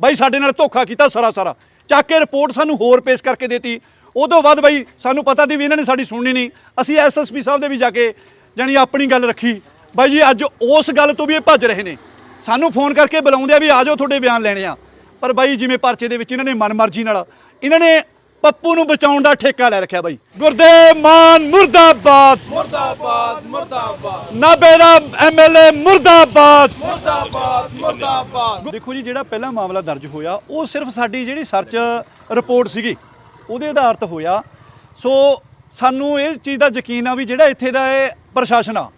ਬਾਈ ਸਾਡੇ ਨਾਲ ਧੋਖਾ ਕੀਤਾ ਸਾਰਾ ਸਾਰਾ। ਚੱਕ ਕੇ ਰਿਪੋਰਟ ਸਾਨੂੰ ਹੋਰ ਪੇਸ਼ ਕਰਕੇ ਦੇਤੀ। ਉਹ ਤੋਂ ਬਾਅਦ ਬਾਈ ਸਾਨੂੰ ਪਤਾ ਦੀ ਵੀ ਇਹਨਾਂ ਨੇ ਸਾਡੀ ਸੁਣਨੀ ਨਹੀਂ। ਅਸੀਂ ਐਸਐਸਪੀ ਸਾਹਿਬ ਦੇ ਵੀ ਜਾ ਕੇ ਜਾਣੀ ਆਪਣੀ ਗੱਲ ਰੱਖੀ। ਬਾਈ ਜੀ, ਅੱਜ ਉਸ ਗੱਲ ਤੋਂ ਵੀ ਇਹ ਭੱਜ ਰਹੇ ਨੇ। ਸਾਨੂੰ ਫੋਨ ਕਰਕੇ ਬੁਲਾਉਂਦੇ ਆ ਵੀ ਆ ਜਾਓ ਤੁਹਾਡੇ ਬਿਆਨ ਲੈਣੇ ਆ। ਪਰ ਬਾਈ, ਜਿਵੇਂ ਪਰਚੇ ਦੇ ਵਿੱਚ ਇਹਨਾਂ ਨੇ ਮਨਮਰਜ਼ੀ ਨਾਲ, ਇਹਨਾਂ ਨੇ ਪੱਪੂ ਨੂੰ ਬਚਾਉਣ ਦਾ ਠੇਕਾ ਲੈ ਰੱਖਿਆ ਬਾਈ। ਗੁਰਦੇਵ ਮਾਨ ਮੁਰਦਾਬਾਦ। ਮੁਰਦਾਬਾਦ ਮੁਰਦਾਬਾਦ। ਨਾਬੇ ਦਾ ਐਮਐਲਏ ਮੁਰਦਾਬਾਦ। ਮੁਰਦਾਬਾਦ ਮੁਰਦਾਬਾਦ। ਦੇਖੋ ਜੀ ਜਿਹੜਾ ਪਹਿਲਾ ਮਾਮਲਾ ਦਰਜ ਹੋਇਆ ਉਹ ਸਿਰਫ ਸਾਡੀ ਜਿਹੜੀ ਸਰਚ ਰਿਪੋਰਟ ਸੀਗੀ ਉਹਦੇ ਆਧਾਰਿਤ ਹੋਇਆ। ਸੋ ਸਾਨੂੰ ਇਹ ਚੀਜ਼ ਦਾ ਯਕੀਨ ਆ ਵੀ ਜਿਹੜਾ ਇੱਥੇ ਦਾ ਇਹ ਪ੍ਰਸ਼ਾਸਨ ਆ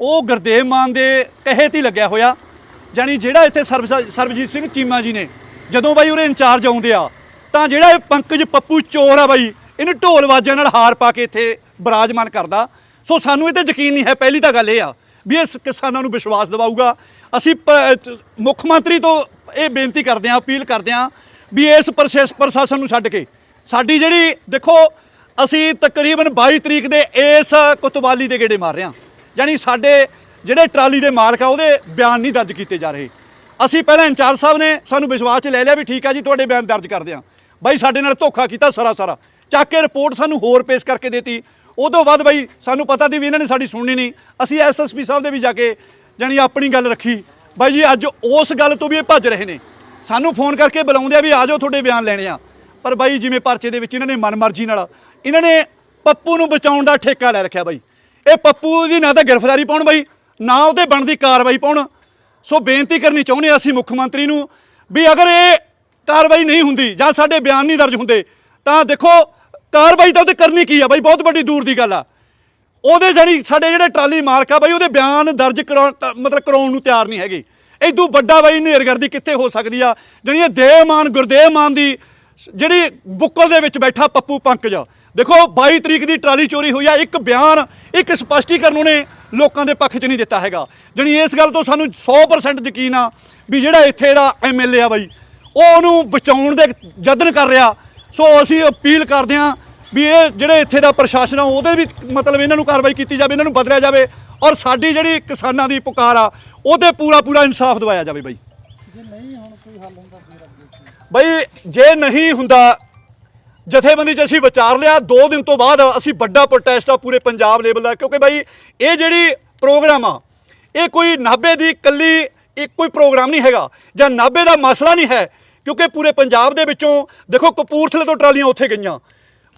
ਉਹ ਗੁਰਦੇਵ ਮਾਨ ਦੇ ਕਹੇ ਤੇ ਹੀ ਲੱਗਿਆ ਹੋਇਆ। ਜਾਨੀ ਜਿਹੜਾ ਇੱਥੇ ਸਰਬ- ਸਰਬਜੀਤ ਸਿੰਘ ਚੀਮਾ ਜੀ ਨੇ ਜਦੋਂ ਬਾਈ ਉਹਦੇ ਇੰਚਾਰਜ ਆਉਂਦੇ ਆ ਤਾਂ ਜਿਹੜਾ ਇਹ ਪੰਕਜ ਪੱਪੂ ਚੋਰ ਆ ਬਾਈ, ਇਹਨੂੰ ਢੋਲ ਵਾਜਿਆਂ ਨਾਲ ਹਾਰ ਪਾ ਕੇ ਇੱਥੇ ਬਰਾਜਮਾਨ ਕਰਦਾ। ਸੋ ਸਾਨੂੰ ਇਹ ਤੇ ਯਕੀਨ ਨਹੀਂ ਹੈ, ਪਹਿਲੀ ਤਾਂ ਗੱਲ ਇਹ ਆ ਵੀ ਇਹ ਕਿਸਾਨਾਂ ਨੂੰ ਵਿਸ਼ਵਾਸ ਦਿਵਾਊਗਾ। ਅਸੀਂ ਪ- ਮੁੱਖ ਮੰਤਰੀ ਤੋਂ ਇਹ ਬੇਨਤੀ ਕਰਦੇ ਹਾਂ, ਅਪੀਲ ਕਰਦੇ ਹਾਂ ਵੀ ਇਸ ਪ੍ਰਸ਼ਾਸ- ਪ੍ਰਸ਼ਾਸਨ ਨੂੰ ਛੱਡ ਕੇ ਸਾਡੀ ਜਿਹੜੀ, ਦੇਖੋ, ਅਸੀਂ ਤਕਰੀਬਨ 22 ਤਰੀਕ ਦੇ ਇਸ ਕੁਤਵਾਲੀ ਦੇ ਗੇੜੇ ਮਾਰ ਰਹੇ ਹਾਂ। ਯਾਨੀ ਸਾਡੇ ਜਿਹੜੇ ਟਰਾਲੀ ਦੇ ਮਾਲਕ ਆ, ਉਹਦੇ ਬਿਆਨ ਨਹੀਂ ਦਰਜ ਕੀਤੇ ਜਾ ਰਹੇ। ਅਸੀਂ ਪਹਿਲਾਂ ਇੰਚਾਰਜ ਸਾਹਿਬ ਨੇ ਸਾਨੂੰ ਵਿਸ਼ਵਾਸ 'ਚ ਲੈ ਲਿਆ ਵੀ ਠੀਕ ਆ ਜੀ, ਤੁਹਾਡੇ ਬਿਆਨ ਦਰਜ ਕਰਦੇ ਹਾਂ। ਬਾਈ ਸਾਡੇ ਨਾਲ ਧੋਖਾ ਕੀਤਾ ਸਾਰਾ ਸਾਰਾ। ਚੱਕ ਕੇ ਰਿਪੋਰਟ ਸਾਨੂੰ ਹੋਰ ਪੇਸ਼ ਕਰਕੇ ਦੇਤੀ। ਉਹ ਤੋਂ ਬਾਅਦ ਬਾਈ ਸਾਨੂੰ ਪਤਾ ਦੀ ਵੀ ਇਹਨਾਂ ਨੇ ਸਾਡੀ ਸੁਣਨੀ ਨਹੀਂ। ਅਸੀਂ ਐਸਐਸਪੀ ਸਾਹਿਬ ਦੇ ਵੀ ਜਾ ਕੇ ਜਾਣੀ ਆਪਣੀ ਗੱਲ ਰੱਖੀ। ਬਾਈ ਜੀ, ਅੱਜ ਉਸ ਗੱਲ ਤੋਂ ਵੀ ਇਹ ਭੱਜ ਰਹੇ ਨੇ। ਸਾਨੂੰ ਫੋਨ ਕਰਕੇ ਬੁਲਾਉਂਦੇ ਆ ਵੀ ਆ ਜਾਓ ਤੁਹਾਡੇ ਬਿਆਨ ਲੈਣੇ ਆ। ਪਰ ਬਾਈ ਜਿਵੇਂ ਪਰਚੇ ਦੇ ਵਿੱਚ ਇਹਨਾਂ ਨੇ ਮਨਮਰਜ਼ੀ ਨਾਲ ਇਹਨਾਂ ਨੇ ਪੱਪੂ ਨੂੰ ਬਚਾਉਣ ਦਾ ਠੇਕਾ ਲੈ ਰੱਖਿਆ ਬਾਈ। ਇਹ ਪੱਪੂ ਦੀ ਨਾ ਤਾਂ ਗ੍ਰਿਫਤਾਰੀ ਪਾਉਣ ਬਾਈ, ਨਾ ਉਹਦੇ ਬਣਦੀ ਕਾਰਵਾਈ ਪਾਉਣ। ਸੋ ਬੇਨਤੀ ਕਰਨੀ ਚਾਹੁੰਦੇ ਹਾਂ ਅਸੀਂ ਮੁੱਖ ਮੰਤਰੀ ਨੂੰ ਵੀ ਅਗਰ ਇਹ ਕਾਰਵਾਈ ਨਹੀਂ ਹੁੰਦੀ ਜਾਂ ਸਾਡੇ ਬਿਆਨ ਨਹੀਂ ਦਰਜ ਹੁੰਦੇ, ਤਾਂ ਦੇਖੋ ਕਾਰਵਾਈ ਤਾਂ ਉਹਤੇ ਕਰਨੀ ਕੀ ਆ ਬਾਈ, ਬਹੁਤ ਵੱਡੀ ਦੂਰ ਦੀ ਗੱਲ ਆ। ਉਹਦੇ ਜਾਨੀ ਸਾਡੇ ਜਿਹੜੇ ਟਰਾਲੀ ਮਾਲਕ ਆ ਬਾਈ, ਉਹਦੇ ਬਿਆਨ ਦਰਜ ਕਰਾਉਣ ਤਾਂ ਮਤਲਬ ਕਰਾਉਣ ਨੂੰ ਤਿਆਰ ਨਹੀਂ ਹੈਗੇ। ਇਦੋਂ ਵੱਡਾ ਬਾਈ ਨੇਰਗਰਦੀ ਕਿੱਥੇ ਹੋ ਸਕਦੀ ਆ? ਜਿਹੜੀ ਇਹ ਦੇਵਮਾਨ ਗੁਰਦੇਵ ਮਾਨ ਦੀ ਜਿਹੜੀ ਬੁੱਕਲ ਦੇ ਵਿੱਚ ਬੈਠਾ ਪੱਪੂ ਪੰਕਜ, ਦੇਖੋ 22 ਤਰੀਕ ਦੀ ਟਰਾਲੀ ਚੋਰੀ ਹੋਈ ਆ, ਇੱਕ ਬਿਆਨ, ਇੱਕ ਸਪਸ਼ਟੀਕਰਨ ਉਹਨੇ ਲੋਕਾਂ ਦੇ ਪੱਖ 'ਚ ਨਹੀਂ ਦਿੱਤਾ ਹੈਗਾ। ਜਾਣੀ ਇਸ ਗੱਲ ਤੋਂ ਸਾਨੂੰ 100% ਯਕੀਨ ਆ ਵੀ ਜਿਹੜਾ ਇੱਥੇ ਦਾ ਐਮਐਲਏ ਆ ਬਾਈ ਉਹ ਉਹਨੂੰ ਬਚਾਉਣ ਦੇ ਯਤਨ ਕਰ ਰਿਹਾ। ਸੋ ਅਸੀਂ ਅਪੀਲ ਕਰਦੇ ਹਾਂ ਵੀ ਇਹ ਜਿਹੜੇ ਇੱਥੇ ਦਾ ਪ੍ਰਸ਼ਾਸਨ ਆ, ਉਹਦੇ ਵੀ ਮਤਲਬ ਇਹਨਾਂ ਨੂੰ ਕਾਰਵਾਈ ਕੀਤੀ ਜਾਵੇ, ਇਹਨਾਂ ਨੂੰ ਬਦਲਿਆ ਜਾਵੇ ਔਰ ਸਾਡੀ ਜਿਹੜੀ ਕਿਸਾਨਾਂ ਦੀ ਪੁਕਾਰ ਆ, ਉਹਦੇ ਪੂਰਾ ਪੂਰਾ ਇਨਸਾਫ ਦਿਵਾਇਆ ਜਾਵੇ ਬਾਈ। ਬਈ, ਜੇ ਨਹੀਂ ਹੁੰਦਾ, ਜਥੇਬੰਦੀ 'ਚ ਅਸੀਂ ਵਿਚਾਰ ਲਿਆ 2 ਦਿਨ ਤੋਂ ਬਾਅਦ ਅਸੀਂ ਵੱਡਾ ਪ੍ਰੋਟੈਸਟ ਆ ਪੂਰੇ ਪੰਜਾਬ ਲੈਵਲ ਦਾ, ਕਿਉਂਕਿ ਬਾਈ ਇਹ ਜਿਹੜੀ ਪ੍ਰੋਗਰਾਮ ਆ, ਇਹ ਕੋਈ ਨਾਭੇ ਦੀ ਕੱਲੀ ਇੱਕ ਕੋਈ ਪ੍ਰੋਗਰਾਮ ਨਹੀਂ ਹੈਗਾ, ਜਾਂ ਨਾਭੇ ਦਾ ਮਸਲਾ ਨਹੀਂ ਹੈ ਕਿਉਂਕਿ ਪੂਰੇ ਪੰਜਾਬ ਦੇ ਵਿੱਚੋਂ ਦੇਖੋ ਕਪੂਰਥਲੇ ਤੋਂ ਟਰਾਲੀਆਂ ਉੱਥੇ ਗਈਆਂ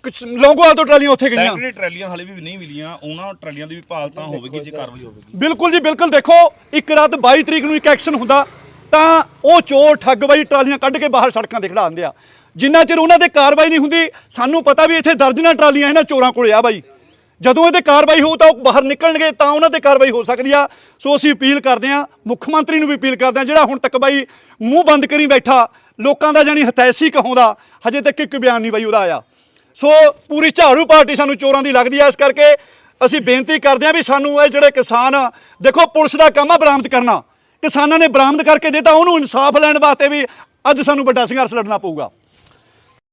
ਕੁਛ ਲੌਂਗੋਵਾਲ ਤੋਂ ਟਰਾਲੀਆਂ ਉੱਥੇ ਗਈਆਂ। ਸੈਕਟਰੀ ਟਰਾਲੀਆਂ ਹਲੇ ਵੀ ਨਹੀਂ ਮਿਲੀਆਂ ਉਹਨਾਂ ਟਰਾਲੀਆਂ ਦੀ ਵੀ ਭਾਲ ਤਾਂ ਹੋਵੇਗੀ ਜੇ ਕਾਰਵਾਈ ਹੋਵੇਗੀ। ਬਿਲਕੁਲ ਜੀ ਬਿਲਕੁਲ ਦੇਖੋ ਇੱਕ ਰਾਤ 22 ਤਰੀਕ ਨੂੰ ਇੱਕ ਐਕਸ਼ਨ ਹੁੰਦਾ ਤਾਂ ਉਹ ਚੋਰ ਠੱਗ ਬਾਈ ਟਰਾਲੀਆਂ ਕੱਢ ਕੇ ਬਾਹਰ ਸੜਕਾਂ ਤੇ ਖੜਾ ਦਿੰਦੇ ਆ। ਜਿੰਨਾ ਚਿਰ ਉਹਨਾਂ ਤੇ ਕਾਰਵਾਈ ਨਹੀਂ ਹੁੰਦੀ ਸਾਨੂੰ ਪਤਾ ਵੀ ਇੱਥੇ ਦਰਜਨਾਂ ਟਰਾਲੀਆਂ ਇਹਨਾਂ ਚੋਰਾਂ ਕੋਲੇ ਆ ਬਾਈ। ਜਦੋਂ ਇਹਦੇ ਕਾਰਵਾਈ ਹੋਊ ਤਾਂ ਉਹ ਬਾਹਰ ਨਿਕਲਣਗੇ ਤਾਂ ਉਹਨਾਂ ਤੇ ਕਾਰਵਾਈ ਹੋ ਸਕਦੀ ਆ। ਸੋ ਅਸੀਂ ਅਪੀਲ ਕਰਦੇ ਆ ਮੁੱਖ ਮੰਤਰੀ ਨੂੰ ਵੀ ਅਪੀਲ ਕਰਦੇ ਆ ਜਿਹੜਾ ਹੁਣ ਤੱਕ ਬਾਈ ਮੂੰਹ ਬੰਦ ਕਰੀ ਬੈਠਾ ਲੋਕਾਂ ਦਾ ਜਾਨੀ ਹਤੈਸੀ ਕਹਾਉਂਦਾ ਹਜੇ ਤੱਕ ਇੱਕ ਬਿਆਨ ਨਹੀਂ ਬਾਈ ਉਹਦਾ ਆਇਆ। ਸੋ ਪੂਰੀ ਝਾੜੂ ਪਾਰਟੀ ਸਾਨੂੰ ਚੋਰਾਂ ਦੀ ਲੱਗਦੀ ਆ ਇਸ ਕਰਕੇ ਅਸੀਂ ਬੇਨਤੀ ਕਰਦੇ ਆ ਵੀ ਸਾਨੂੰ ਇਹ ਜਿਹੜੇ ਕਿਸਾਨ ਆ, ਦੇਖੋ ਪੁਲਿਸ ਦਾ ਕੰਮ ਆ ਬਰਾਮਦ ਕਰਨਾ। ਕਿਸਾਨਾਂ ਨੇ ਬਰਾਮਦ ਕਰਕੇ ਦਿੱਤਾ ਉਹਨੂੰ ਇਨਸਾਫ ਲੈਣ ਵਾਸਤੇ ਵੀ ਅੱਜ ਸਾਨੂੰ ਵੱਡਾ ਸੰਘਰਸ਼ ਲੜਨਾ ਪਊਗਾ।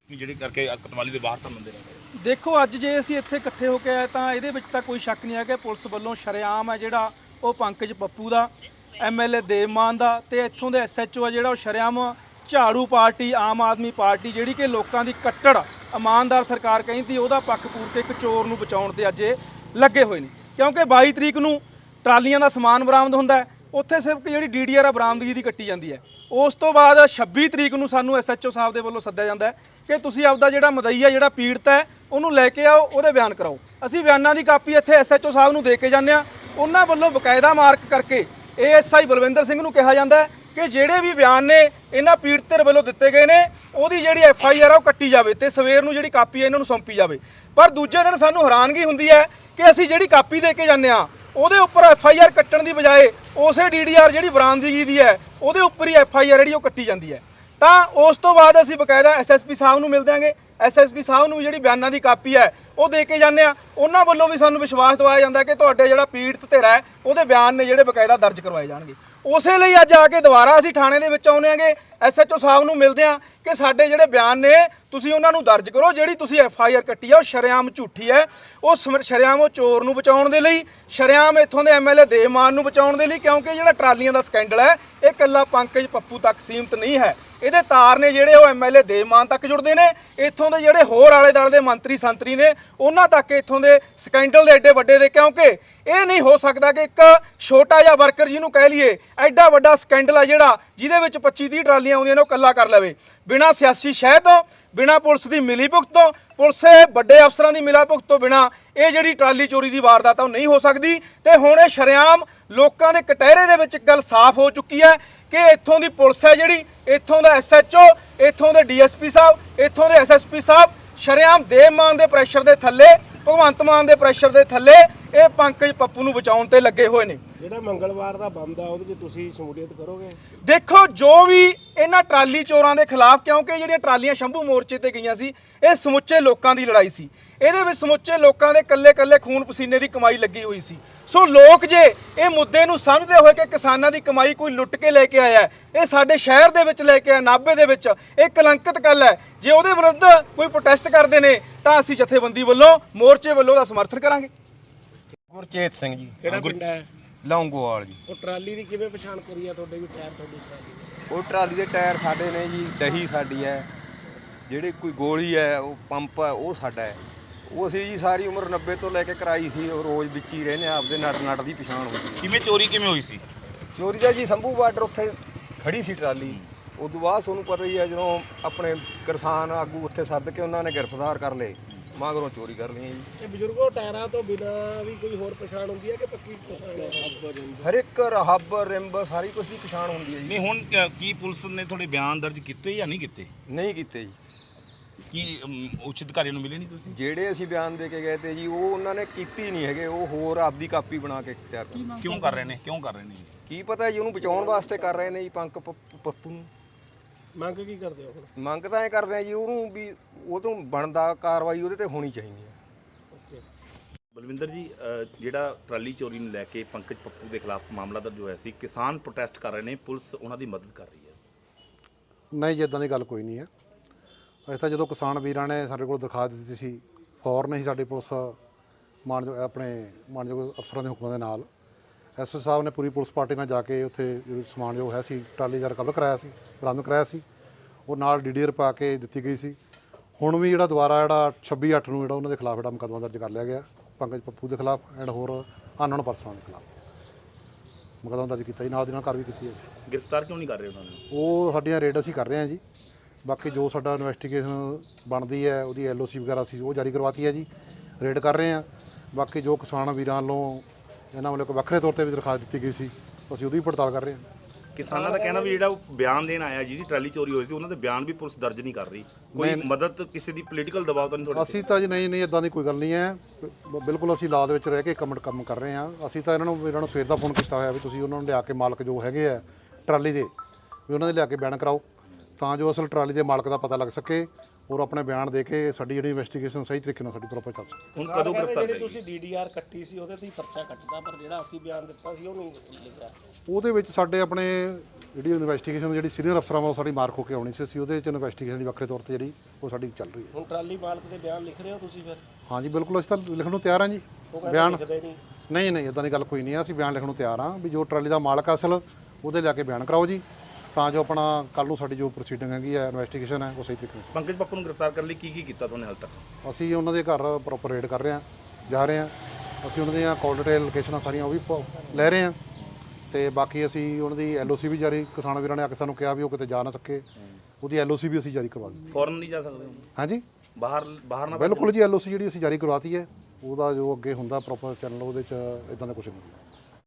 ਜਿਹੜੀ ਕਰਕੇ ਕਤਵਾਲੀ ਦੇ ਬਾਹਰ ਤਾਂ ਮੰਦੇ ਨੇ ਦੇਖੋ ਅੱਜ ਜੇ ਅਸੀਂ ਇੱਥੇ ਇਕੱਠੇ ਹੋ ਕੇ ਆਏ ਤਾਂ ਇਹਦੇ ਵਿੱਚ ਤਾਂ ਕੋਈ ਸ਼ੱਕ ਨਹੀਂ ਹੈ ਕਿ ਪੁਲਿਸ ਵੱਲੋਂ ਸ਼ਰੇਆਮ ਹੈ ਜਿਹੜਾ ਉਹ ਪੰਕਜ ਪੱਪੂ ਦਾ ਐਮਐਲਏ ਦੇਵਮਾਨ ਦਾ ਤੇ ਇੱਥੋਂ ਦੇ ਐਸਐਚਓ ਆ ਜਿਹੜਾ ਉਹ ਸ਼ਰੇਆਮ ਝਾੜੂ ਪਾਰਟੀ, ਆਮ ਆਦਮੀ ਪਾਰਟੀ ਜਿਹੜੀ ਕਿ ਲੋਕਾਂ ਦੀ ਕੱਟੜ ਇਮਾਨਦਾਰ ਸਰਕਾਰ ਕਹਿੰਦੀ ਉਹਦਾ ਪੱਖ ਪੂਰ ਕੇ ਇੱਕ ਚੋਰ ਨੂੰ ਬਚਾਉਣ ਤੇ ਅੱਜ ਇਹ ਲੱਗੇ ਹੋਏ ਨੇ। ਕਿਉਂਕਿ 22 ਤਰੀਕ ਨੂੰ ਟਰਾਲੀਆਂ ਦਾ ਸਮਾਨ ਬਰਾਮਦ ਹੁੰਦਾ ਉੱਥੇ ਸਿਰਫ ਜਿਹੜੀ ਡੀਡੀਆਰ ਆ ਬਰਾਮਦਗੀ ਦੀ ਕੱਟੀ ਜਾਂਦੀ ਹੈ। ਉਸ ਤੋਂ ਬਾਅਦ 26 ਤਰੀਕ ਨੂੰ ਸਾਨੂੰ ਐਸਐਚਓ ਸਾਹਿਬ ਦੇ ਵੱਲੋਂ ਸੱਦਿਆ ਜਾਂਦਾ ਕਿ ਤੁਸੀਂ ਆਪਦਾ ਜਿਹੜਾ ਮਦਈਆ, ਜਿਹੜਾ ਪੀੜਤ ਹੈ, ਉਹਨੂੰ ਲੈ ਕੇ ਆਓ, ਉਹਦੇ ਬਿਆਨ ਕਰਾਓ। ਅਸੀਂ ਬਿਆਨਾਂ ਦੀ ਕਾਪੀ ਇੱਥੇ ਐਸਐਚਓ ਸਾਹਿਬ ਨੂੰ ਦੇ ਕੇ ਜਾਂਦੇ ਆ ਉਹਨਾਂ ਵੱਲੋਂ ਬਕਾਇਦਾ ਮਾਰਕ ਕਰਕੇ ਏਐਸਆਈ ਬਲਵਿੰਦਰ ਸਿੰਘ ਨੂੰ ਕਿਹਾ ਜਾਂਦਾ ਕਿ ਜਿਹੜੇ ਵੀ ਬਿਆਨ ਨੇ, ਇਹਨਾਂ ਪੀੜਤ ਵੱਲੋਂ ਦਿੱਤੇ ਗਏ ਨੇ, ਉਹਦੀ ਜਿਹੜੀ ਐੱਫ ਆਈ ਆਰ ਆ, ਉਹ ਕੱਟੀ ਜਾਵੇ ਤੇ ਸਵੇਰ ਨੂੰ ਜਿਹੜੀ ਕਾਪੀ ਹੈ, ਇਹਨਾਂ ਨੂੰ ਸੌਂਪੀ ਜਾਵੇ। ਪਰ ਦੂਜੇ ਦਿਨ ਸਾਨੂੰ ਹੈਰਾਨਗੀ ਹੁੰਦੀ ਹੈ ਕਿ ਅਸੀਂ ਜਿਹੜੀ ਕਾਪੀ ਦੇ ਕੇ ਜਾਂਦੇ ਆ ਉਹਦੇ ਉੱਪਰ ਐੱਫ ਆਈ ਆਰ ਕੱਟਣ ਦੀ ਬਜਾਏ ਉਸੇ ਡੀ ਡੀ ਆਰ ਜਿਹੜੀ ਬਰਾਮਦਗੀ ਦੀ ਹੈ, ਉਹਦੇ ਉੱਪਰ ਹੀ ਐੱਫ ਆਈ ਆਰ ਜਿਹੜੀ ਉਹ ਕੱਟੀ ਜਾਂਦੀ ਹੈ। ਤਾਂ ਉਸ ਤੋਂ ਬਾਅਦ ਅਸੀਂ ਬਕਾਇਦਾ ਐਸਐਸਪੀ ਸਾਹਿਬ ਨੂੰ ਮਿਲ ਦਿਆਂਗੇ। ਪੀ ਸਾਹਿਬ ਨੂੰ ਵੀ ਜਿਹੜੀ ਬਿਆਨਾਂ ਦੀ ਕਾਪੀ ਹੈ, ਉਹ ਦੇ ਕੇ ਜਾਂਦੇ ਆ ਉਹਨਾਂ ਵੱਲੋਂ ਵੀ ਸਾਨੂੰ ਵਿਸ਼ਵਾਸ ਦਿਵਾਇਆ ਜਾਂਦਾ ਕਿ ਤੁਹਾਡੇ ਜਿਹੜਾ ਪੀੜਤ ਧਿਰ ਹੈ, ਉਹਦੇ ਬਿਆਨ ਨੇ ਜਿਹੜੇ ਬਕਾਇਦਾ ਦਰਜ ਕਰਵਾਏ ਜਾਣਗੇ। ਉਸੇ ਲਈ ਅੱਜ ਆ ਕੇ ਦੁਬਾਰਾ ਅਸੀਂ ਥਾਣੇ ਦੇ ਵਿੱਚ ਆਉਨੇ ਆਂਗੇ ਐਸਐਚਓ ਸਾਹਿਬ ਨੂੰ ਮਿਲਦੇ ਆ ਕਿ ਸਾਡੇ ਜਿਹੜੇ ਬਿਆਨ ਨੇ ਤੁਸੀਂ ਉਹਨਾਂ ਨੂੰ ਦਰਜ ਕਰੋ ਜਿਹੜੀ ਤੁਸੀਂ ਐੱਫ ਆਈ ਆਰ ਕੱਟੀ ਆ, ਉਹ ਸ਼ਰੇਆਮ ਝੂਠੀ ਹੈ। ਉਹ ਸਮਰ- ਸ਼ਰੇਆਮ ਉਹ ਚੋਰ ਨੂੰ ਬਚਾਉਣ ਦੇ ਲਈ, ਸ਼ਰੇਆਮ ਇੱਥੋਂ ਦੇ ਐਮਐਲਏ ਦੇਵਮਾਨ ਨੂੰ ਬਚਾਉਣ ਦੇ ਲਈ, ਕਿਉਂਕਿ ਜਿਹੜਾ ਟਰਾਲੀਆਂ ਦਾ ਸਕੈਂਡਲ ਹੈ, ਇਹ ਇਕੱਲਾ ਪੰਕਜ ਪੱਪੂ ਤੱਕ ਸੀਮਤ ਨਹੀਂ ਹੈ। ਇਹਦੇ ਤਾਰ ਨੇ ਜਿਹੜੇ ਉਹ ਐਮਐਲਏ ਦੇਵਮਾਨ ਤੱਕ ਜੁੜਦੇ ਨੇ। ਇੱਥੋਂ ਦੇ ਜਿਹੜੇ ਹੋਰ ਆਲੇ ਦੁਆਲੇ ਦੇ ਮੰਤਰੀ ਸੰਤਰੀ ਨੇ, ਉਹਨਾਂ ਤੱਕ ਇੱਥੋਂ ਦੇ ਸਕੈਂਡਲ ਦੇ ਐਡੇ ਵੱਡੇ ਦੇ, ਕਿਉਂਕਿ ਇਹ ਨਹੀਂ ਹੋ ਸਕਦਾ ਕਿ ਇੱਕ ਛੋਟਾ ਜਿਹਾ ਵਰਕਰ ਜਿਹਨੂੰ ਕਹਿ ਲਈਏ, ਐਡਾ ਵੱਡਾ ਸਕੈਂਡਲ ਆ ਜਿਹੜਾ, ਜਿਹਦੇ ਵਿੱਚ 25 30 ਟਰਾਲੀਆਂ ਆਉਂਦੀਆਂ ਨੇ, ਉਹ ਇਕੱਲਾ ਕਰ ਲਵੇ। ਬਿਨਾਂ ਸਿਆਸੀ ਸ਼ਹਿ ਤੋਂ ਬਿਨਾਂ ਪੁਲਿਸ ਦੀ ਮਿਲੀ ਭੁਗਤ ਤੋਂ, ਪੁਲਿਸ ਦੇ ਵੱਡੇ ਅਫਸਰਾਂ ਦੀ ਮਿਲਾ ਭੁਗਤ ਤੋਂ ਬਿਨਾਂ ਇਹ ਜਿਹੜੀ ਟਰਾਲੀ ਚੋਰੀ ਦੀ ਵਾਰਦਾਤ ਆ, ਉਹ ਨਹੀਂ ਹੋ ਸਕਦੀ। ਤੇ ਹੁਣ ਇਹ ਸ਼ਰੇਆਮ ਲੋਕਾਂ ਦੇ ਕਟਹਿਰੇ ਦੇ ਵਿੱਚ ਇੱਕ ਗੱਲ ਸਾਫ਼ ਹੋ ਚੁੱਕੀ ਹੈ ਕਿ ਇੱਥੋਂ ਦੀ ਪੁਲਿਸ ਹੈ ਜਿਹੜੀ, ਇੱਥੋਂ ਦਾ ਐਸਐਚਓ ਇੱਥੋਂ ਦੇ ਡੀਐਸਪੀ ਸਾਹਿਬ, ਇੱਥੋਂ ਦੇ ਐਸਐਸਪੀ ਸਾਹਿਬ ਸ਼ਰੇਆਮ ਦੇਵ ਮਾਨ ਦੇ ਪ੍ਰੈਸ਼ਰ ਦੇ ਥੱਲੇ ਭਗਵੰਤ ਮਾਨ ਦੇ ਪ੍ਰੈਸ਼ਰ ਦੇ ਥੱਲੇ ਇਹ ਪੰਕਜ ਪੱਪੂ ਨੂੰ ਬਚਾਉਣ ਤੇ ਲੱਗੇ ਹੋਏ ਨੇ। ਜਿਹੜਾ ਮੰਗਲਵਾਰ ਦਾ ਬੰਦ ਆ ਉਹਦੇ 'ਚ ਤੁਸੀਂ ਸ਼ਮੂਲੀਅਤ ਕਰੋਗੇ? ਦੇਖੋ ਜੋ ਵੀ ਇਹਨਾਂ ਟਰਾਲੀ ਚੋਰਾਂ ਦੇ ਖਿਲਾਫ ਕਿਉਂਕਿ ਜਿਹੜੀਆਂ ਟਰਾਲੀਆਂ ਸ਼ੰਭੂ ਮੋਰਚੇ ਤੇ ਗਈਆਂ ਸੀ ਇਹ ਸਮੁੱਚੇ ਲੋਕਾਂ ਦੀ ਲੜਾਈ ਸੀ। ਇਹਦੇ ਵਿੱਚ ਸਮੁੱਚੇ ਲੋਕਾਂ ਦੇ ਕੱਲੇ-ਕੱਲੇ ਖੂਨ ਪਸੀਨੇ ਦੀ ਕਮਾਈ ਲੱਗੀ ਹੋਈ ਸੀ। ਸੋ ਲੋਕ ਜੇ ਇਹ ਮੁੱਦੇ ਨੂੰ ਸਮਝਦੇ ਹੋਏ ਕਿ ਕਿਸਾਨਾਂ ਦੀ ਕਮਾਈ ਕੋਈ ਲੁੱਟ ਕੇ ਲੈ ਕੇ ਆਇਆ ਇਹ ਸਾਡੇ ਸ਼ਹਿਰ ਦੇ ਵਿੱਚ ਲੈ ਕੇ ਆਇਆ ਨਾਭੇ ਦੇ ਵਿੱਚ ਇਹ ਕਲੰਕਿਤ ਗੱਲ ਹੈ। ਜੇ ਉਹਦੇ ਵਿਰੁੱਧ ਕੋਈ ਪ੍ਰੋਟੈਸਟ ਕਰਦੇ ਨੇ ਤਾਂ ਅਸੀਂ ਜਥੇਬੰਦੀ ਵੱਲੋਂ ਮੋਰਚੇ ਵੱਲੋਂ ਦਾ ਸਮਰਥਨ ਕਰਾਂਗੇ। ਗੁਰਚੇਤ ਸਿੰਘ ਜੀ ਕਿਹੜਾ ਪਿੰਡ ਹੈ? ਲੌਂਗੋਵਾਲ ਜੀ। ਉਹ ਟਰਾਲੀ ਦੀ ਕਿਵੇਂ ਪਛਾਣ ਕਰੀ ਆ ਤੁਹਾਡੇ ਵੀ ਟਾਇਰ ਤੁਹਾਡੀ ਟਰਾਲੀ ਦੇ? ਉਹ ਟਰਾਲੀ ਦੇ ਟਾਇਰ ਸਾਡੇ ਨੇ ਜੀ ਦਹੀ ਸਾਡੀ ਹੈ। ਜਿਹੜੀ ਕੋਈ ਗੋਲੀ ਹੈ ਉਹ ਪੰਪ ਹੈ ਉਹ ਸਾਡਾ ਹੈ। ਉਹ ਅਸੀਂ ਜੀ ਸਾਰੀ ਉਮਰ 90 ਤੋਂ ਲੈ ਕੇ ਕਰਾਈ ਸੀ ਉਹ ਰੋਜ਼ ਵਿੱਚ ਹੀ ਰਹਿੰਦੇ ਹਾਂ, ਆਪਦੇ ਨਟ ਨਟ ਦੀ ਪਛਾਣ ਹੁੰਦੀ ਹੈ। ਕਿਵੇਂ ਚੋਰੀ ਕਿਵੇਂ ਹੋਈ ਸੀ? ਚੋਰੀ ਦਾ ਜੀ ਸੰਭੂ ਬਾਰਡਰ ਉੱਥੇ ਖੜੀ ਸੀ ਟਰਾਲੀ। ਉਦੋਂ ਬਾਅਦ ਤੁਹਾਨੂੰ ਪਤਾ ਹੀ ਹੈ ਜਦੋਂ ਆਪਣੇ ਕਿਸਾਨ ਆਗੂ ਉੱਥੇ ਸੱਦ ਕੇ ਉਹਨਾਂ ਨੇ ਗ੍ਰਿਫਤਾਰ ਕਰ ਲਏ ਮਗਰੋਂ ਚੋਰੀ ਕਰ ਲਈਆਂ ਜੀ। ਇਹ ਬਜ਼ੁਰਗੋ ਟਾਇਰਾਂ ਤੋਂ ਬਿਨਾ ਵੀ ਕੋਈ ਹੋਰ ਪਛਾਣ ਹੁੰਦੀ ਹੈ ਕਿ ਪੱਕੀ ਪਛਾਣ ਹੈ? ਹਰ ਇੱਕ ਰਹੱਬ ਰਿੰਬ ਸਾਰੀ ਕੁਝ ਦੀ ਪਛਾਣ ਹੁੰਦੀ ਹੈ ਜੀ। ਨਹੀਂ ਹੁਣ ਅ, ਕੀ ਪੁਲਿਸ ਨੇ ਤੁਹਾਡੇ ਬਿਆਨ ਦਰਜ ਕੀਤੇ ਜਾਂ ਨਹੀਂ ਕੀਤੇ? ਨਹੀਂ ਕੀਤੇ ਜੀ। ਕੀ ਅਮ, ਉੱਚ ਅਧਿਕਾਰੀਆਂ ਨੂੰ ਮਿਲੇ ਨਹੀਂ ਤੁਸੀਂ? ਜਿਹੜੇ ਅਸੀਂ ਬਿਆਨ ਦੇ ਕੇ ਗਏ ਤੇ ਜੀ ਉਹ ਉਹਨਾਂ ਨੇ ਕੀਤੀ ਨਹੀਂ ਹੈਗੇ ਉਹ ਹੋਰ ਆਪਦੀ ਕਾਪੀ ਬਣਾ ਕੇ ਤਿਆਰ ਕਰ ਕਿਉਂ ਕਰ ਰਹੇ ਨੇ? ਕਿਉਂ ਕਰ ਰਹੇ ਨੇ ਜੀ? ਕੀ ਪਤਾ ਜੀ ਉਹਨੂੰ ਬਚਾਉਣ ਵਾਸਤੇ ਕਰ ਰਹੇ ਨੇ ਜੀ ਪੰਕ ਪੱਪ- ਪੱਪੂ ਨੂੰ। ਮੰਗ ਕੀ ਕਰਦੇ ਹੋ ਹੁਣ? ਮੰਗ ਤਾਂ ਇਹ ਕਰਦੇ ਆ ਜੀ ਉਹਨੂੰ ਵੀ ਉਹ ਤੋਂ ਬਣਦਾ ਕਾਰਵਾਈ ਉਹਦੇ ਤੇ ਹੋਣੀ ਚਾਹੀਦੀ ਹੈ। ਓਕੇ। ਬਲਵਿੰਦਰ ਜੀ ਅ, ਜਿਹੜਾ ਟਰਾਲੀ ਚੋਰੀ ਨੂੰ ਲੈ ਕੇ ਪੰਕਜ ਪੱਪੂ ਦੇ ਖਿਲਾਫ ਮਾਮਲਾ ਦਰਜ ਹੋਇਆ ਸੀ ਕਿਸਾਨ ਪ੍ਰੋਟੈਸਟ ਕਰ ਰਹੇ ਨੇ ਪੁਲਿਸ ਉਹਨਾਂ ਦੀ ਮਦਦ ਕਰ ਰਹੀ ਹੈ। ਨਹੀਂ ਜੀ ਇੱਦਾਂ ਦੀ ਗੱਲ ਕੋਈ ਨਹੀਂ ਹੈ। ਅਸੀਂ ਤਾਂ ਜਦੋਂ ਕਿਸਾਨ ਵੀਰਾਂ ਨੇ ਸਾਡੇ ਕੋਲ ਦਰਖਾਸਤ ਦਿੱਤੀ ਸੀ ਫੌਰਨ ਹੀ ਸਾਡੀ ਪੁਲਿਸ ਮਾਨਯੋਗ ਆਪਣੇ ਮਾਨਯੋਗ ਅਫਸਰਾਂ ਦੇ ਹੁਕਮਾਂ ਦੇ ਨਾਲ ਐਸਓ ਸਾਹਿਬ ਨੇ ਪੂਰੀ ਪੁਲਿਸ ਪਾਰਟੀ ਨਾਲ ਜਾ ਕੇ ਉੱਥੇ ਜੋ ਸਮਾਨ ਜੋ ਹੈ ਸੀ ਟਰਾਲੀ ਦਾ ਰਿਕਵਰ ਕਰਾਇਆ ਸੀ ਬਰਾਮਦ ਕਰਾਇਆ ਸੀ। ਉਹ ਨਾਲ ਡੀਡੀਆਰ ਪਾ ਕੇ ਦਿੱਤੀ ਗਈ ਸੀ। ਹੁਣ ਵੀ ਜਿਹੜਾ ਦੁਬਾਰਾ ਜਿਹੜਾ 26 8 ਨੂੰ ਜਿਹੜਾ ਉਹਨਾਂ ਦੇ ਖਿਲਾਫ ਜਿਹੜਾ ਮੁਕੱਦਮਾ ਦਰਜ ਕਰ ਲਿਆ ਗਿਆ ਪੰਕਜ ਪੱਪੂ ਦੇ ਖਿਲਾਫ ਐਂਡ ਹੋਰ ਅਨਨੋਨ ਪਰਸਨਾਂ ਦੇ ਖਿਲਾਫ। ਮੁਕੱਦਮਾ ਦਰਜ ਕੀਤਾ ਜੀ ਨਾਲ ਦੀ ਨਾਲ ਕਾਰਵਾਈ ਕੀਤੀ ਅਸੀਂ। ਗ੍ਰਿਫਤਾਰ ਕਿਉਂ ਨਹੀਂ ਕਰ ਰਹੇ ਉਹਨਾਂ ਨੂੰ? ਉਹ ਸਾਡੀਆਂ ਰੇਡ ਅਸੀਂ ਕਰ ਰਹੇ ਹਾਂ ਜੀ। ਬਾਕੀ ਜੋ ਸਾਡਾ ਇਨਵੈਸਟੀਗੇਸ਼ਨ ਬਣਦੀ ਹੈ ਉਹਦੀ ਐਲਓਸੀ ਵਗੈਰਾ ਸੀ ਉਹ ਜਾਰੀ ਕਰਵਾਤੀ ਹੈ ਜੀ। ਰੇਡ ਕਰ ਰਹੇ ਹਾਂ। ਬਾਕੀ ਜੋ ਕਿਸਾਨ ਵੀਰਾਂ ਵੱਲੋਂ ਇਹਨਾਂ ਵੱਲੋਂ ਇੱਕ ਵੱਖਰੇ ਤੌਰ ਤੇ ਵੀ ਦਰਖਾਸਤ ਦਿੱਤੀ ਗਈ ਸੀ ਅਸੀਂ ਉਹਦੀ ਪੜਤਾਲ ਕਰ ਰਹੇ ਹਾਂ। ਕਿਸਾਨਾਂ ਦਾ ਕਹਿਣਾ ਵੀ ਜਿਹੜਾ ਉਹ ਬਿਆਨ ਦੇਣ ਆਇਆ ਜਿਹਦੀ ਟਰਾਲੀ ਚੋਰੀ ਹੋਈ ਸੀ ਉਹਨਾਂ ਦੇ ਬਿਆਨ ਵੀ ਪੁਲਿਸ ਦਰਜ ਨਹੀਂ ਕਰ ਰਹੀ। ਕੋਈ ਮਦਦ ਕਿਸੇ ਦੀ ਪੋਲੀਟੀਕਲ ਦਬਾਅ ਤਾਂ ਨਹੀਂ ਤੁਹਾਡੇ ਅਸੀਂ ਤਾਂ? ਜੀ ਨਹੀਂ ਨਹੀਂ ਇਦਾਂ ਦੀ ਕੋਈ ਗੱਲ ਨਹੀਂ ਹੈ। ਬ- ਬਿਲਕੁਲ ਅਸੀਂ ਲਾਦ ਵਿੱਚ ਰਹਿ ਕੇ ਕੰਮ ਕੰਮ ਕਰ ਰਹੇ ਹਾਂ। ਅਸੀਂ ਤਾਂ ਇਹਨਾਂ ਨੂੰ ਇਹਨਾਂ ਨੂੰ ਸਵੇਰ ਦਾ ਫੋਨ ਕੀਤਾ ਹੋਇਆ ਵੀ ਤੁਸੀਂ ਉਹਨਾਂ ਨੂੰ ਲਿਆ ਕੇ ਮਾਲਕ ਜੋ ਹੈਗੇ ਆ ਟਰਾਲੀ ਦੇ ਵੀ ਉਹਨਾਂ ਦੇ ਲਿਆ ਕੇ ਬਿਆਨ ਕਰਾਓ ਤਾਂ ਜੋ ਅਸਲ ਟਰਾਲੀ ਦੇ ਮਾਲਕ ਦਾ ਪਤਾ ਲੱਗ ਸਕੇ। ਔਰ ਆਪਣੇ ਬਿਆਨ ਦੇ ਕੇ ਸਾਡੀ ਜਿਹੜੀ ਇਨਵੈਸਟੀਗੇਸ਼ਨ ਸਹੀ ਤਰੀਕੇ ਨਾਲ ਸਾਡੀ ਪ੍ਰੋਪਰ ਚੱਲ ਸਕੇ ਹੁਣ ਕਦੋਂ ਗ੍ਰਿਫਤਾਰ ਜਿਹੜੀ ਤੁਸੀਂ ਡੀਡੀਆਰ ਕੱਟੀ ਸੀ ਉਹਦੇ ਤੇ ਹੀ ਪਰਚਾ ਕੱਟਦਾ ਪਰ ਜਿਹੜਾ ਅਸੀਂ ਬਿਆਨ ਦਿੱਤਾ ਸੀ ਉਹ ਨਹੀਂ ਲਿਖਿਆ। ਉਹਦੇ ਵਿੱਚ ਸਾਡੇ ਆਪਣੇ ਜਿਹੜੀ ਇਨਵੈਸਟੀਗੇਸ਼ਨ ਜਿਹੜੀ ਸੀਨੀਅਰ ਅਫਸਰਾਂ ਵੱਲੋਂ ਸਾਡੀ ਮਾਰਕ ਹੋ ਕੇ ਆਉਣੀ ਸੀ। ਅਸੀਂ ਉਹਦੇ ਵਿੱਚ ਇਨਵੈਸਟੀਗੇਸ਼ਨ ਦੀ ਵੱਖਰੇ ਤੌਰ ਤੇ ਜਿਹੜੀ ਉਹ ਸਾਡੀ ਚੱਲ ਰਹੀ ਹੈ। ਹੁਣ ਟਰਾਲੀ ਮਾਲਕ ਦੇ ਬਿਆਨ ਲਿਖ ਰਹੇ ਹੋ ਤੁਸੀਂ ਫਿਰ? ਹਾਂਜੀ ਬਿਲਕੁਲ ਅਸੀਂ ਤਾਂ ਲਿਖਣ ਨੂੰ ਤਿਆਰ ਹਾਂ ਜੀ। ਬਿਆਨ ਨਹੀਂ। ਨਹੀਂ ਇਦਾਂ ਦੀ ਗੱਲ ਕੋਈ ਨਹੀਂ ਹੈ ਅਸੀਂ ਬਿਆਨ ਲਿਖਣ ਨੂੰ ਤਿਆਰ ਹਾਂ ਵੀ ਜੋ ਟਰਾਲੀ ਦਾ ਮਾਲਕ ਆ ਅਸਲ ਉਹਦੇ ਲਿਆ ਕੇ ਬਿਆਨ ਕਰਾਓ ਜੀ। ਤਾਂ ਜੋ ਆਪਣਾ ਕੱਲ ਨੂੰ ਸਾਡੀ ਜੋ ਪ੍ਰੋਸੀਡਿੰਗ ਹੈਗੀ ਹੈ ਇਨਵੈਸਟੀਗੇਸ਼ਨ ਹੈ ਉਹ ਸਹੀ ਤਰੀਕੇ ਨਾਲ ਪੰਕਜ ਪੱਪੂ ਨੂੰ ਗ੍ਰਿਫਤਾਰ ਕਰਨ ਲਈ ਕੀ ਕੀ ਕੀਤਾ ਤੁਹਾਨੂੰ ਹਾਲ ਤੱਕ? ਅਸੀਂ ਉਹਨਾਂ ਦੇ ਘਰ ਪ੍ਰੋਪਰ ਰੇਡ ਕਰ ਰਹੇ ਹਾਂ ਜਾ ਰਹੇ ਹਾਂ। ਅਸੀਂ ਉਹਨਾਂ ਦੀਆਂ ਕਾਲ ਡਿਟੇਲ ਲੋਕੇਸ਼ਨਾਂ ਸਾਰੀਆਂ ਉਹ ਵੀ ਪ- ਲੈ ਰਹੇ ਹਾਂ। ਤੇ ਬਾਕੀ ਅਸੀਂ ਉਹਨਾਂ ਦੀ ਐਲਓਸੀ ਵੀ ਜਾਰੀ ਕਿਸਾਨ ਵੀਰਾਂ ਨੇ ਆ ਕੇ ਸਾਨੂੰ ਕਿਹਾ ਵੀ ਉਹ ਕਿਤੇ ਜਾ ਨਾ ਸਕੇ। ਉਹਦੀ ਐਲਓਸੀ ਵੀ ਅਸੀਂ ਜਾਰੀ ਕਰਵਾ ਦਿੱਤੀ। ਫੌਰਨ ਨਹੀਂ ਜਾ ਸਕਦੇ ਹੁਣ? ਹਾਂਜੀ? ਬਾਹਰ ਬਾਹਰ ਨਾ ਬਿਲਕੁਲ ਜੀ ਐਲਓਸੀ ਜਿਹੜੀ ਅਸੀਂ ਜਾਰੀ ਕਰਵਾਤੀ ਹੈ ਉਹਦਾ ਜੋ ਅੱਗੇ ਹੁੰਦਾ ਪ੍ਰੋਪਰ ਚੈਨਲ ਉਹਦੇ ਚ ਇਦਾਂ ਦਾ ਕੁਝ ਨਹੀਂ।